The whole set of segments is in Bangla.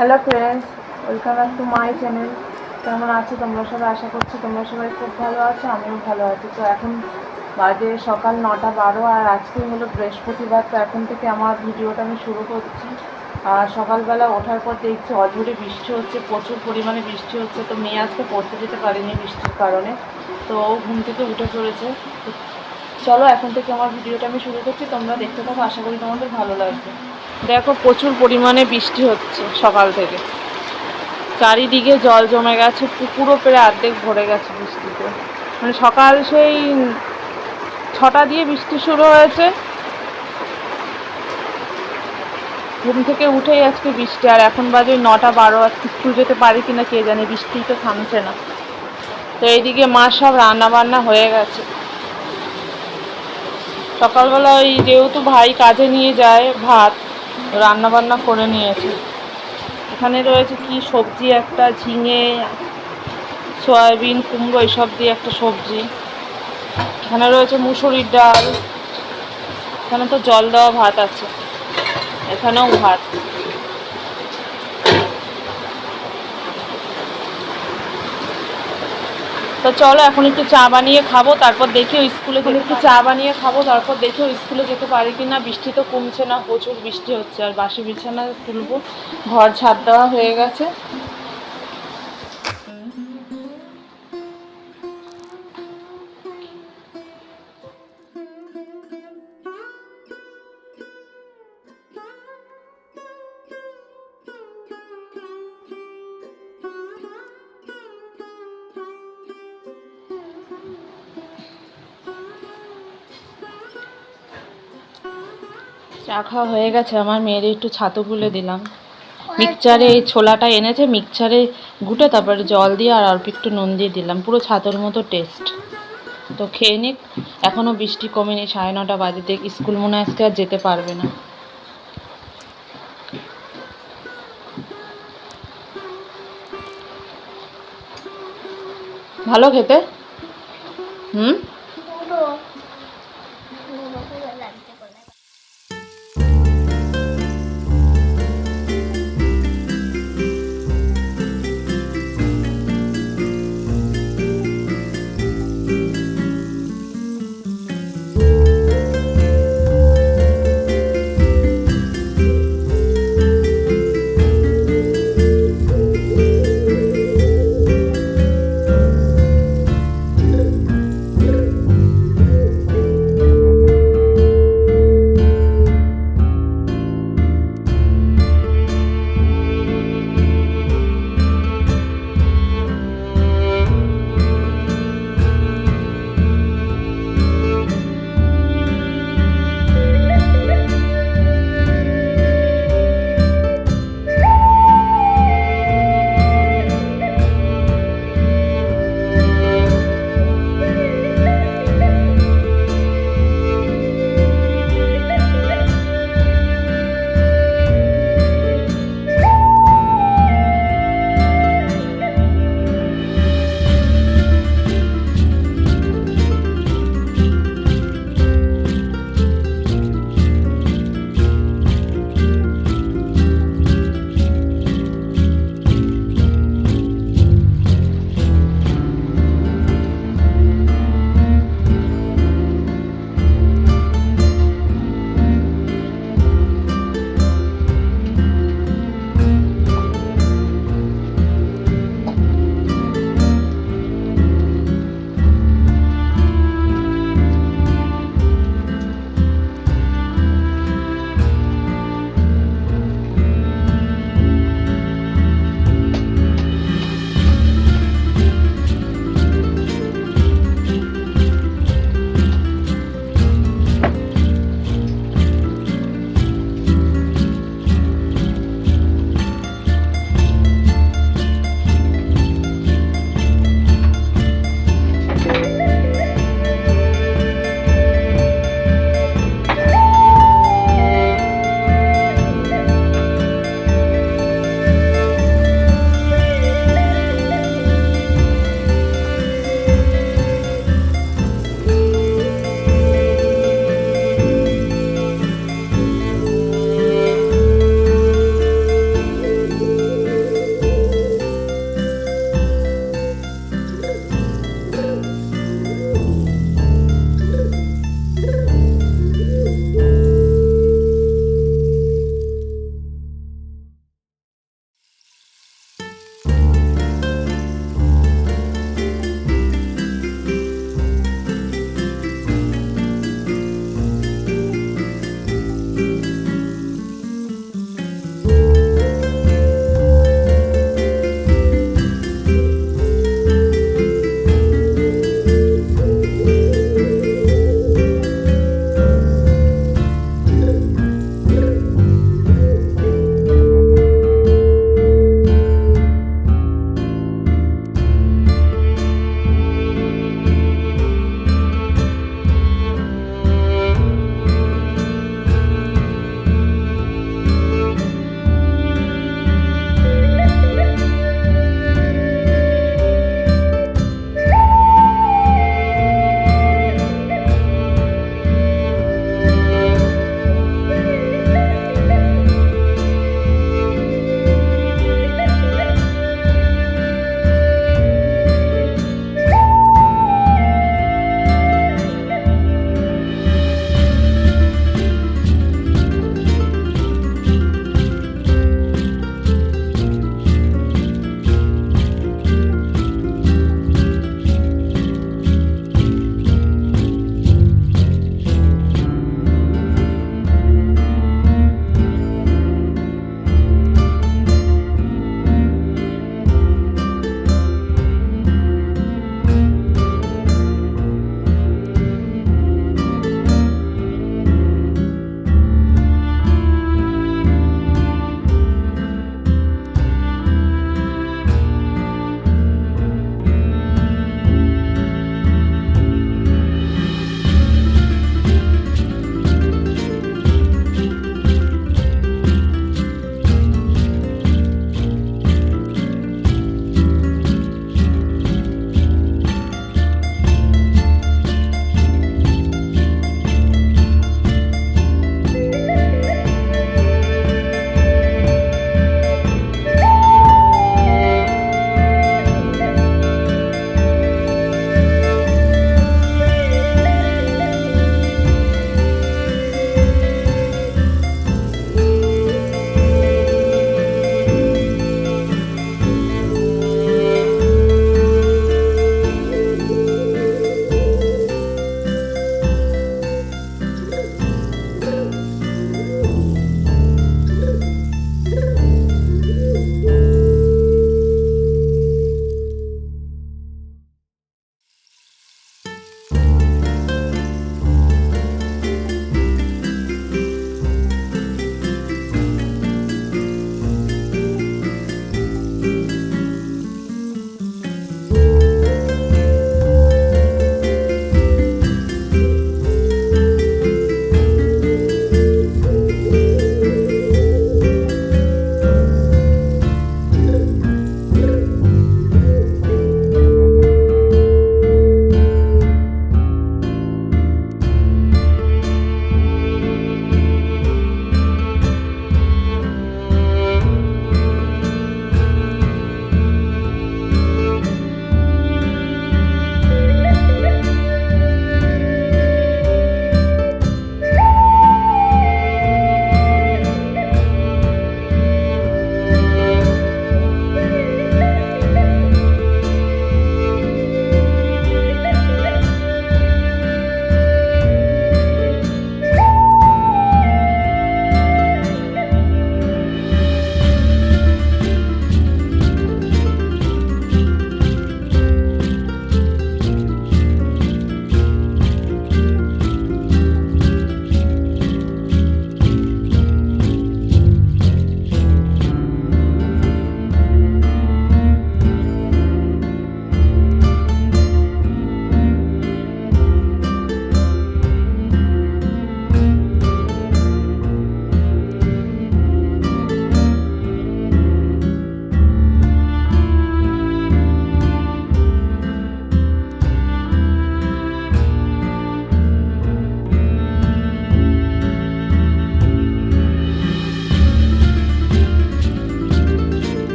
Hello friends welcome back to my channel কেমন আছো? তোমরা সবাই আশা করছি তোমরা সবাই খুব ভালো আছো, আমিও ভালো আছি। তো এখন বাজে সকাল নটা বারো, আর আজকে হলো বৃহস্পতিবার, তো এখন থেকে আমার ভিডিওটা আমি শুরু করছি। আর সকালবেলা ওঠার পর দেখছি অঝরে বৃষ্টি হচ্ছে, প্রচুর পরিমাণে বৃষ্টি হচ্ছে। তো মেয়ে আজকে পড়তে যেতে পারেনি বৃষ্টির কারণে। তো ঘুম থেকে উঠে তো চলো, এখন থেকে আমার ভিডিওটা আমি শুরু করছি। তোমরা দেখতে থাকো, আশা করি তোমাদের ভালো লাগবে। দেখো, প্রচুর পরিমাণে বৃষ্টি হচ্ছে সকাল থেকে। চারিদিকে জল জমে গেছে, পুকুরও প্রায় অর্ধেক ভরে গেছে বৃষ্টিতে। মানে সকাল সেই ছটা দিয়ে বৃষ্টি শুরু হয়েছে। ঘুম থেকে উঠেই আজকে বৃষ্টি, আর এখন বাজে নটা বারো। আজকে স্কুল যেতে পারি কিনা কে জানে বৃষ্টি তো থামছে না। তো এইদিকে মা সব রান্না বান্না হয়ে গেছে। সকালবেলা ওই যেহেতু ভাই কাজে নিয়ে যায় ভাত রান্না বান্না করে নিয়েছে। এখানে রয়েছে কি সবজি একটা, ঝিঙে, সয়াবিন, কুমড়ো এইসব দিয়ে একটা সবজি। এখানে রয়েছে মুসুরির ডাল। এখানে তো জল দেওয়া ভাত আছে। এখানেও ভাত। তো চলো এখন একটু চা বানিয়ে খাব তারপর দেখি ওই স্কুলে গেলে একটু চা বানিয়ে খাব তারপর দেখি ওই স্কুলে যেতে পারি কি না বৃষ্টি তো কমছে না প্রচুর বৃষ্টি হচ্ছে আর বাসি বিছানা তুলবো ঘর ছাদ দেওয়া হয়ে গেছে। চা খাওয়া হয়ে গেছে, আমার মেয়ের একটু ছাতু গুলে দিলাম। মিক্সচারে এই ছোলাটা এনেছে, মিক্সচারে গুটে তারপরে জল দিয়ে আর অল্প একটু নুন দিয়ে দিলাম। পুরো ছাতুর মতো টেস্ট তো খেয়ে নিক এখনও বৃষ্টি কমেনি, সাড়ে নটা বাজে, দেখ, স্কুল মনে আজকে আর যেতে পারবে না। ভালো খেতে? হুম?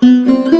thank you.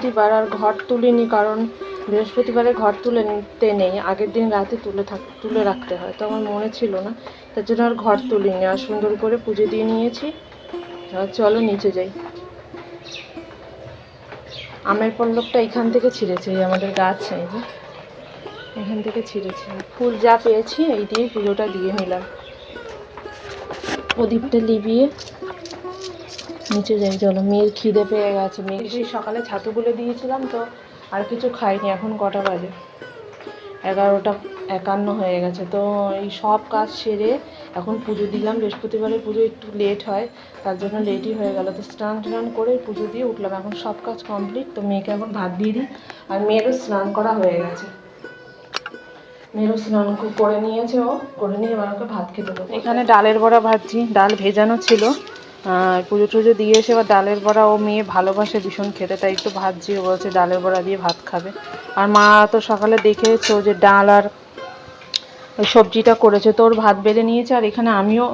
বৃহস্পতিবার আর ঘর তুলিনি কারণ বৃহস্পতিবারে ঘর তুলে নিতে নেই। আগের দিন রাতে তুলে থাক তুলে রাখতে হয়। তো আমার মনে ছিল না। তার জন্য আর ঘর তুলিনি। আর সুন্দর করে পুজো দিয়ে নিয়েছি। এবার চলো নিচে যাই। আমের পল্লবটা এখান থেকে ছিঁড়েছে। এই আমাদের গাছ, এই যে। এখান থেকে ছিঁড়েছে। ফুল যা পেয়েছি, এই দিয়ে পুজোটা দিয়ে নিলাম। প্রদীপটা লিবিয়ে নিচে যাই, চলো। মেয়ের খিদে পেয়ে গেছে। মেয়ে সেই সকালে ছাতুগুলো দিয়েছিলাম তো, আর কিছু খাইনি, এখন কটা বাজে? এগারোটা একান্ন হয়ে গেছে। তো এই সব কাজ সেরে এখন পুজো দিলাম। বৃহস্পতিবারের পুজো একটু লেট হয়, তার জন্য লেটই হয়ে গেল। তো স্নান টান করে পুজো দিয়ে উঠলাম। এখন সব কাজ কমপ্লিট তো মেয়েকে এখন ভাত দিয়ে দিই। আর মেয়েরও স্নান করা হয়ে গেছে। মেয়েরও স্নান করে নিয়েছে ও, করে নিয়ে এবার ওকে ভাত খেতে দেবো। এখানে ডালের বড়া ভাজছি। ডাল ভেজানো ছিল। আর পুজো টুজো দিয়ে এসে এবার ডালের বড়া ও মেয়ে ভালোবাসে ভীষণ খেতে তাই একটু ভাজছি ও বলছে ডালের বড়া দিয়ে ভাত খাবে। আর মা তো সকালে দেখেছ যে ডাল আর ওই সবজিটা করেছে তো ওর ভাত বেড়ে নিয়েছে আর এখানে আমিও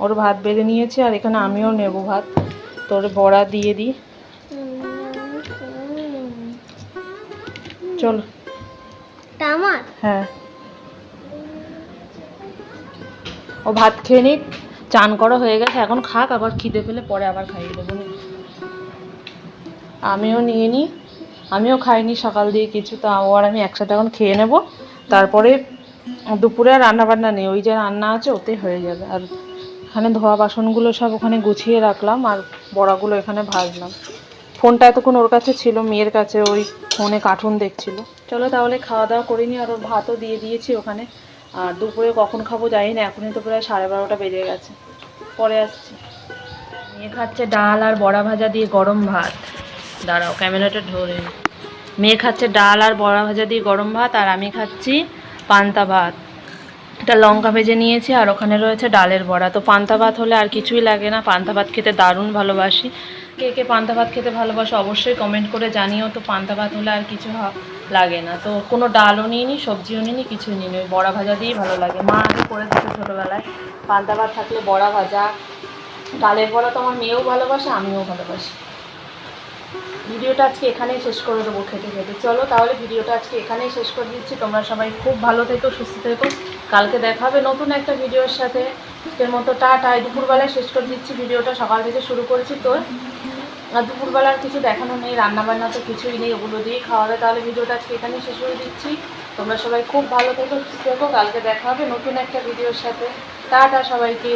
ওর ভাত বেড়ে নিয়েছে আর এখানে আমিও নেব ভাত। তোর বড়া দিয়ে দিই। চল। হ্যাঁ। ও ভাত খেয়ে নিক। চান করা হয়ে গেছে, এখন খাক, আবার খিদে পেলে পরে আবার খাইয়ে দেবো। আমিও নিয়ে নিই আমিও খাইনি সকাল দিয়ে কিছু, তা ও আর আমি একসাথে এখন খেয়ে নেব। তারপরে দুপুরে আর রান্না বান্না নেই, ওই যে রান্না আছে ওতে হয়ে যাবে। আর এখানে ধোয়া বাসনগুলো সব ওখানে গুছিয়ে রাখলাম, আর বড়াগুলো এখানে ভাজলাম। ফোনটা এতক্ষণ ওর কাছে ছিল, মেয়ের কাছে ওই ফোনে কার্টুন দেখছিল। চলো তাহলে খাওয়া দাওয়া করিনি আর ওর ভাতও দিয়ে দিয়েছি ওখানে। আর দুপুরে কখন খাব জানি না, এখনই তো প্রায় সাড়ে বারোটা বেজে গেছে। পরে আসছি। মেয়ে খাচ্ছে ডাল আর বড়া ভাজা দিয়ে গরম ভাত। দাঁড়াও, ক্যামেরাটা ধরে মেয়ে খাচ্ছে ডাল আর বড়া ভাজা দিয়ে গরম ভাত, আর আমি খাচ্ছি পান্তা ভাত। এটা লঙ্কা ভেজে নিয়েছি, আর ওখানে রয়েছে ডালের বড়া। তো পান্তা ভাত হলে আর কিছুই লাগে না। পান্তা ভাত খেতে দারুণ ভালোবাসি। কে কে পান্তা ভাত খেতে ভালোবাসো অবশ্যই কমেন্ট করে জানিও। তো পান্তা ভাত হলে আর কিছু লাগে না। তো কোনো ডালও নিইনি, সবজিও নিইনি, কিছুই নিইনি। ওই বড়া ভাজা দিয়েই ভালো লাগে। মা আগে করে দিত ছোটোবেলায়। পান্তা ভাত থাকলে বড়া ভাজা। ডালের বড়া তো আমার মেয়েও ভালোবাসে, আমিও ভালোবাসি। ভিডিওটা আজকে এখানেই শেষ করে দেবো খেতে খেতে। চলো তাহলে ভিডিওটা আজকে এখানেই শেষ করে দিচ্ছি। তোমরা সবাই খুব ভালো থেকো, সুস্থ থেকো। কালকে দেখা হবে নতুন একটা ভিডিওর সাথে। আজকের মতো টাটা। এই দুপুরবেলায় শেষ করে দিচ্ছি ভিডিওটা। সকাল থেকে শুরু করেছি তো দুপুরবেলার কিছু দেখানো নেই, রান্নাবান্না তো কিছুই নেই, ওগুলো দিয়ে খাওয়া দাওয়া তাহলে ভিডিওটা আজকে এখানে শেষ করে দিচ্ছি। তোমরা সবাই খুব ভালো থেকো, সুস্থ থেকো, কালকে দেখা হবে নতুন একটা ভিডিওর সাথে। টাটা সবাইকে।